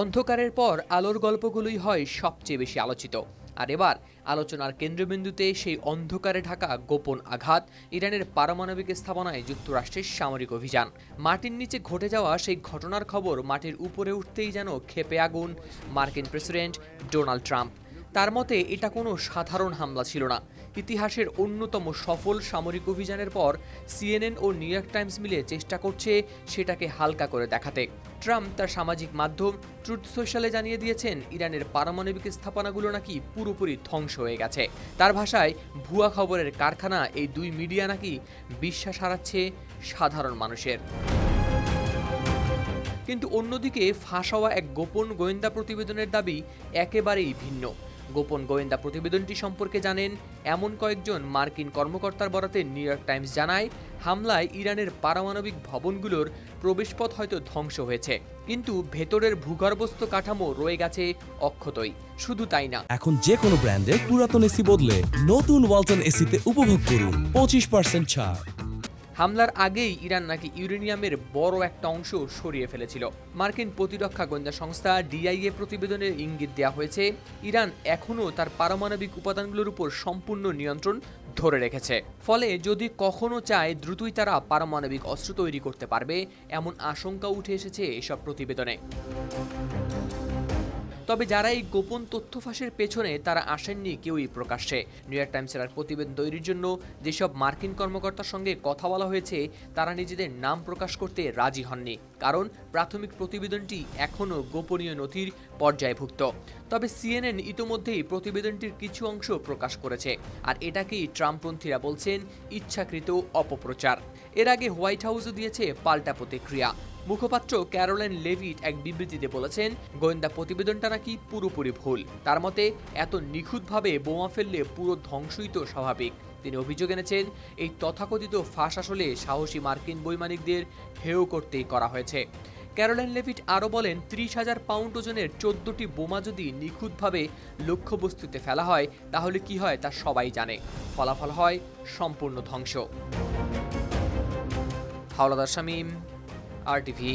অন্ধকারের পর আলোর গল্পগুলোই হয় সবচেয়ে বেশি আলোচিত। আর এবার আলোচনার কেন্দ্রবিন্দুতে সেই অন্ধকারে ঢাকা গোপন আঘাত, ইরানের পারমাণবিক স্থাপনায় যুক্তরাষ্ট্রের সামরিক অভিযান। মাটির নিচে ঘটে যাওয়া সেই ঘটনার খবর মাটির উপরে উঠতেই যেন খেপে আগুন, মার্কিন প্রেসিডেন্ট ডোনাল্ড ট্রাম্প। তার মতে, এটা কোনো সাধারণ হামলা ছিল না। ইতিহাসের অন্যতম সফল সামরিক অভিযানের পর সিএনএন ও নিউ ইয়র্ক টাইমস মিলে চেষ্টা করছে সেটাকে হালকা করে দেখাতে। ট্রাম্প তার সামাজিক মাধ্যম ট্রুথ সোশ্যালে জানিয়ে দিয়েছেন, ইরানের পারমাণবিক স্থাপনাগুলো নাকি পুরোপুরি ধ্বংস হয়ে গেছে। তার ভাষায়, ভুয়া খবরের কারখানা এই দুই মিডিয়া নাকি বিশ্বাস হারাচ্ছে সাধারণ মানুষের। কিন্তু অন্যদিকে ফাঁস হওয়া এক গোপন গোয়েন্দা প্রতিবেদনের দাবি একেবারেই ভিন্ন। গোপন গোয়েন্দা প্রতিবেদনটি সম্পর্কে জানেন, এমন কয়েকজন মার্কিন কর্মকর্তার বরাতে নিউ ইয়র্ক টাইমস জানায়, হামলায় ইরানের পারমাণবিক ভবনগুলোর প্রবেশপথ হয়তো ধ্বংস হয়েছে। কিন্তু ভেতরের ভূগর্ভস্থ কাঠামো রয়ে গেছে অক্ষতই। শুধু তাই না। এখন যে কোনো ব্র্যান্ডের পুরাতন এসি বদলে নতুন ওয়ালটন এসিতে উপভোগ করুন পঁচিশ পার্সেন্ট ছাড়। হামলার আগেই ইরান নাকি ইউরেনিয়ামের বড় একটা অংশ সরিয়ে ফেলেছিল। মার্কিন প্রতিরক্ষা গোয়েন্দা সংস্থা ডিআইএ প্রতিবেদনের ইঙ্গিত দেওয়া হয়েছে, ইরান এখনও তার পারমাণবিক উপাদানগুলোর উপর সম্পূর্ণ নিয়ন্ত্রণ ধরে রেখেছে। ফলে যদি কখনো চায় দ্রুতই তারা পারমাণবিক অস্ত্র তৈরি করতে পারবে, এমন আশঙ্কা উঠে এসেছে এসব প্রতিবেদনে। তবে যারা এই গোপন তথ্য ফাঁসের পেছনে তারা আসেননি কেউই প্রকাশ্যে। নিউ ইয়র্ক টাইমসের আর প্রতিবেদন তৈরির জন্য যেসব মার্কিন কর্মকর্তার সঙ্গে কথা বলা হয়েছে, তারা নিজেদের নাম প্রকাশ করতে রাজি হননি, কারণ প্রাথমিক প্রতিবেদনটি এখনও গোপনীয় নথির পর্যায়ভুক্ত। তবে সিএনএন ইতোমধ্যেই প্রতিবেদনটির কিছু অংশ প্রকাশ করেছে, আর এটাকেই ট্রাম্পপন্থীরা বলছেন ইচ্ছাকৃত অপপ্রচার। এর আগে হোয়াইট হাউসও দিয়েছে পাল্টা প্রতিক্রিয়া। মুখপাত্র ক্যারোলাইন লেভিট এক বিবৃতিতে বলেছেন, গোয়েন্দা প্রতিবেদনটা নাকি পুরোপুরি ভুল। তার মতে, এত নিখুঁতভাবে বোমা ফেললে পুরো ধ্বংসই তো স্বাভাবিক। তিনি অভিযোগ এনেছেন, এই তথাকথিত ফাঁস আসলে সাহসী মার্কিন বৈমানিকদের হেয় করতেই করা হয়েছে। ক্যারোলাইন লেভিট আরও বলেন, ত্রিশ হাজার পাউন্ড ওজনের চোদ্দটি বোমা যদি নিখুঁতভাবে লক্ষ্যবস্তুতে ফেলা হয়, তাহলে কি হয় তা সবাই জানে। ফলাফল হয় সম্পূর্ণ ধ্বংস। হাওলাদার শামীম আর টিভি